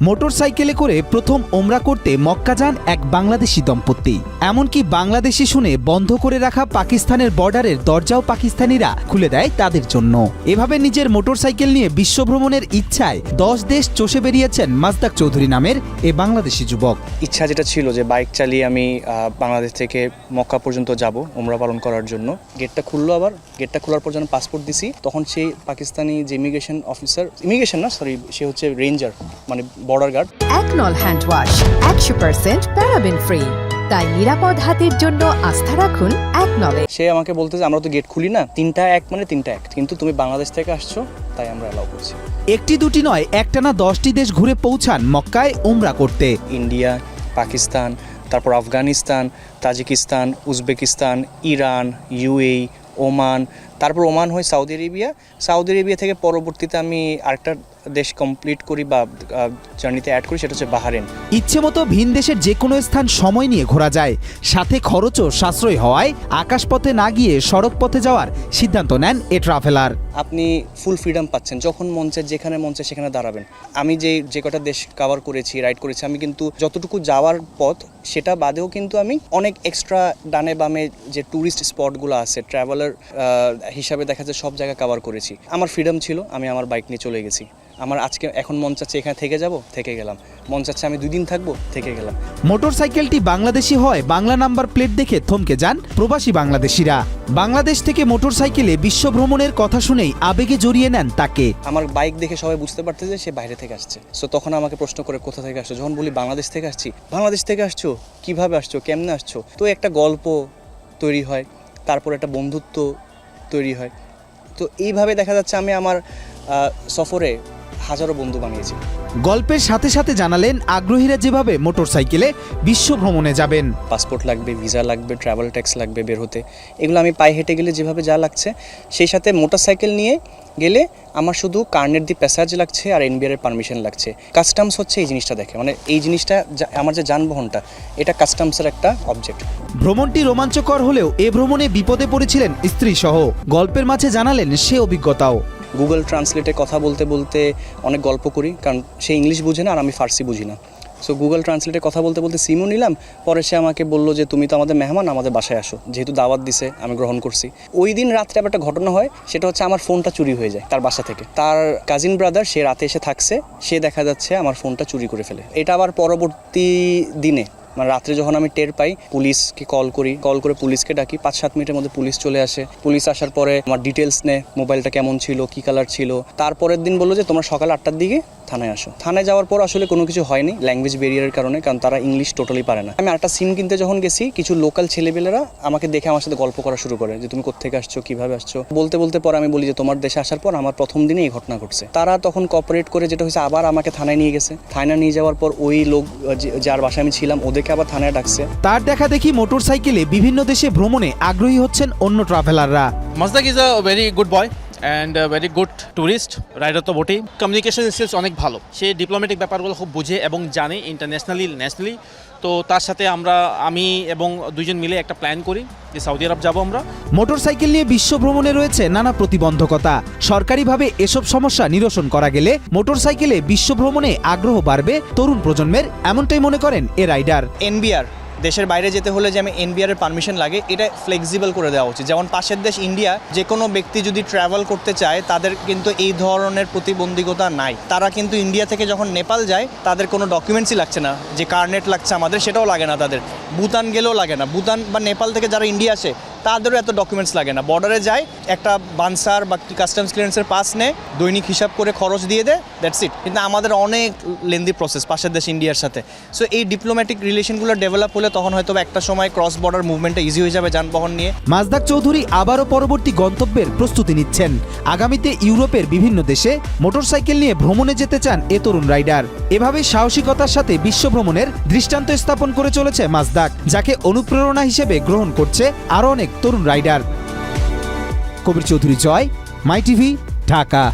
মোটরসাইকেলে করে প্রথম ওমরা করতে মক্কা যান এক বাংলাদেশি দম্পতি। এমনকি বাংলাদেশি শুনে বন্ধ করে রাখা পাকিস্তানের বর্ডারের দরজাও পাকিস্তানিরা খুলে দেয় তাদের জন্য। এভাবে নিজের মোটরসাইকেল নিয়ে বিশ্বভ্রমণের ইচ্ছায় দশ দেশ চষে বেরিয়েছেন মাজদাক চৌধুরী নামের এ বাংলাদেশি যুবক। ইচ্ছা যেটা ছিল যে বাইক চালিয়ে আমি বাংলাদেশ থেকে মক্কা পর্যন্ত যাব ওমরা পালন করার জন্য। গেটটা খুললো আবার। গেটটা খোলার পর যখন পাসপোর্ট দিছি, তখন সেই পাকিস্তানি যে ইমিগ্রেশন অফিসার ইমিগ্রেশন না সরি সে হচ্ছে রেঞ্জার মানে বর্ডার গার্ড একনল হ্যান্ড ওয়াশ একশো পার্সেন্ট প্যারাবেন ফ্রি তাই নিরাপদ হাতের জন্য আস্থা রাখুন একনলে সে আমাকে বলতে যে আমরা তো গেট খুলি না। তিনটা এক মানে তিনটা এক। কিন্তু তুমি বাংলাদেশ থেকে আসছো তাই আমরা অ্যালাউ করছি। একটি দুটি নয় একটানা দশটি দেশ ঘুরে পৌঁছান মক্কায় উমরা করতে। ইন্ডিয়া পাকিস্তান তারপর Afghanistan Tajikistan Uzbekistan Iran UAE Oman তারপর ওমান হয় সৌদি আরেবিয়া। সৌদি আরেবিয়া থেকে পরবর্তীতে আমি আরেকটা দেশ কমপ্লিট করি বা জার্নিতে অ্যাড করি সেটা হচ্ছে বাহারেন ইচ্ছে মতো ভিন দেশের যে কোনো স্থান সময় নিয়ে ঘোরা যায়। সাথে খরচও সাশ্রয় হওয়ায় আকাশপথে না গিয়ে সড়ক পথে যাওয়ার সিদ্ধান্ত নেন এ ট্রাভেলার আপনি ফুল ফ্রিডম পাচ্ছেন যখন মঞ্চে যেখানে মঞ্চে সেখানে দাঁড়াবেন। আমি যে যে কটা দেশ কভার করেছি রাইড করেছি আমি কিন্তু যতটুকু যাওয়ার পথ সেটা বাদেও কিন্তু আমি অনেক এক্সট্রা ডানে বামে যে ট্যুরিস্ট স্পটগুলো আছে ট্রাভেলার হিসাবে দেখা যায় সব জায়গা কভার করেছি। আমার ফ্রিডম ছিল আমি আমার বাইক নিয়ে চলে গেছি। আমার আজকে এখন মন চাচ্ছে এখানে থেকে যাব থেকে গেলাম। মন চাচ্ছে আমি দুদিন থাকব থেকে গেলাম। মোটরসাইকেলটি বাংলাদেশি হয় বাংলা নাম্বার প্লেট দেখে থমকে যান প্রবাসী বাংলাদেশিরা। বাংলাদেশ থেকে মোটরসাইকেলে বিশ্ব ভ্রমণের কথা শুনেই আবেগে জড়িয়ে নেন তাকে। আমার বাইক দেখে সবাই বুঝতে পারতে যে সে বাইরে থেকে আসছে। সো তখন আমাকে প্রশ্ন করে কোথা থেকে আসছো? যখন বলি বাংলাদেশ থেকে আসছি বাংলাদেশ থেকে আসছো? কীভাবে আসছো? কেমনে আসছো? তো একটা গল্প তৈরি হয় তারপর একটা বন্ধুত্ব তৈরি হয়। তো এইভাবে দেখা যাচ্ছে আমি আমার সফরে হাজারো বন্ধু বানিয়েছি। গল্পের সাথে সাথে জানালেন আগ্রহীরা যেভাবে মোটরসাইকেলে বিশ্ব ভ্রমণে যাবেন। পাসপোর্ট লাগবে ভিসা লাগবে ট্রাভেল ট্যাক্স লাগবে বের হতে। এগুলো আমি পায়ে হেঁটে গেলে যেভাবে যা লাগছে সেই সাথে মোটরসাইকেল নিয়ে গেলে আমার শুধু কার্নের দি প্যাসেজ লাগছে আর এনবিআর এর পারমিশন লাগছে। কাস্টমস হচ্ছে এই জিনিসটা দেখে মানে এই জিনিসটা আমার যে যানবাহনটা এটা কাস্টমসের একটা অবজেক্ট ভ্রমণটি রোমাঞ্চকর হলেও এ ভ্রমণে বিপদে পড়েছিলেন স্ত্রী সহ গল্পের মাঝে জানালেন সে অভিজ্ঞতাও। গুগল ট্রান্সলেটে কথা বলতে বলতে অনেক গল্প করি, কারণ সে ইংলিশ বুঝে না আর আমি ফার্সি বুঝি না। সো গুগল ট্রান্সলেটে কথা বলতে বলতে সিমও নিলাম, পরে সে আমাকে বলল যে, তুমি তো আমাদের মেহমান, আমাদের বাসায় আসো। যেহেতু দাওয়াত দিছে, আমি গ্রহণ করছি। ওই দিন রাত্রে আবার একটা ঘটনা হয়, সেটা হচ্ছে আমার ফোনটা চুরি হয়ে যায় তার বাসা থেকে। তার কাজিন ব্রাদার সে রাতে এসে থাকছে, সে দেখা যাচ্ছে আমার ফোনটা চুরি করে ফেলে। এটা আবার পরবর্তী দিনে মানে রাত্রে যখন আমি টের পাই, পুলিশকে কল করি কল করে পুলিশকে ডাকি পাঁচ সাত মিনিটের মধ্যে পুলিশ চলে আসে। পুলিশ আসার পরে আমার ডিটেলস নেয় মোবাইলটা কেমন ছিল, কি কালার ছিল। তারপরের দিন বলল যে, তোমরা সকাল আটটার দিকে থানায় আসো। থানায় যাওয়ার পর আসলে কোনো কিছু হয়নি ল্যাঙ্গুয়েজ ব্যারিয়ারের কারণে কারণ তারা ইংলিশ টোটালি পারে না। আমি একটা সিম কিনতে যখন গেছি কিছু লোকাল ছেলেপেলেরা আমাকে দেখে আমার সাথে গল্প করা শুরু করে যে তুমি কোথেকে আসছো কীভাবে আসছো। বলতে বলতে পরে আমি বলি যে তোমার দেশে আসার পর আমার প্রথম দিনে এই ঘটনা ঘটছে। তারা তখন কপারেট করে যেটা হয়েছে আবার আমাকে থানায় নিয়ে গেছে। থানায় নিয়ে যাওয়ার পর ওই লোক যার বাসায় আমি ছিলাম ওদেরকে আবার থানায় ডাকছে। তার দেখা দেখি মোটরসাইকেলে বিভিন্ন দেশে ভ্রমণে আগ্রহী হচ্ছেন অন্য ট্রাভেলাররা Mazdak is a very good boy. And very good tourist rider তো বটেই। কমিউনিকেশন স্কিলস অনেক ভালো। সে ডিপ্লোম্যাটিক ব্যাপারগুলো খুব বুঝে এবং জানে ইন্টারন্যাশনালি ন্যাশনালি তো তার সাথে আমরা আমি এবং দুইজন মিলে একটা প্ল্যান করি যে সৌদি আরব যাব আমরা। মোটরসাইকেল নিয়ে বিশ্ব ভ্রমণে রয়েছে নানা প্রতিবন্ধকতা। সরকারিভাবে এসব সমস্যা নিরসন করা গেলে মোটরসাইকেলে বিশ্ব ভ্রমণে আগ্রহ বাড়বে তরুণ প্রজন্মের এমনটাই মনে করেন এ রাইডার এনবিআর দেশের বাইরে যেতে হলে যে আমি এনবিআর এর পারমিশন লাগে, এটা ফ্লেক্সিবল করে দেওয়া উচিত। যেমন পাশের দেশ ইন্ডিয়া যে কোনো ব্যক্তি যদি ট্রাভেল করতে চায়, তাদের কিন্তু এই ধরনের প্রতিবন্ধকতা নাই। তারা কিন্তু ইন্ডিয়া থেকে যখন নেপাল যায়, তাদের কোনো ডকুমেন্টসই লাগছে না। যে কার্নেট লাগছে আমাদের, সেটাও লাগে না তাদের। ভুটান গেলেও লাগে না। ভুটান বা নেপাল থেকে যারা ইন্ডিয়া আসে তাদেরও এত ডকুমেন্টস লাগে না। বর্ডারে যায়, একটা বানসার বা কাস্টমস ক্লিয়ারেন্সের পাস নেয় দৈনিক হিসাব করে খরচ দিয়ে দেয় দ্যাটস ইট কিন্তু আমাদের অনেক লেন্দি প্রসেস পাশের দেশ ইন্ডিয়ার সাথে। সো এই ডিপ্লোম্যাটিক রিলেশনগুলো ডেভেলপ হলে তখন হয়তো একটা সময় ক্রস বর্ডার মুভমেন্টটা ইজি হয়ে যাবে যানবাহন নিয়ে। মাজদাক চৌধুরী আবারও পরবর্তী গন্তব্যের প্রস্তুতি নিচ্ছেন। আগামীতে ইউরোপের বিভিন্ন দেশে মোটরসাইকেল নিয়ে ভ্রমণে যেতে চান এ তরুণ রাইডার। এভাবে সাহসিকতার সাথে বিশ্ব ভ্রমণের দৃষ্টান্ত স্থাপন করে চলেছে মাজদাক যাকে অনুপ্রেরণা হিসেবে গ্রহণ করছে আরও অনেক তরুণ rider. Kabir Chowdhury Joy my TV Dhaka.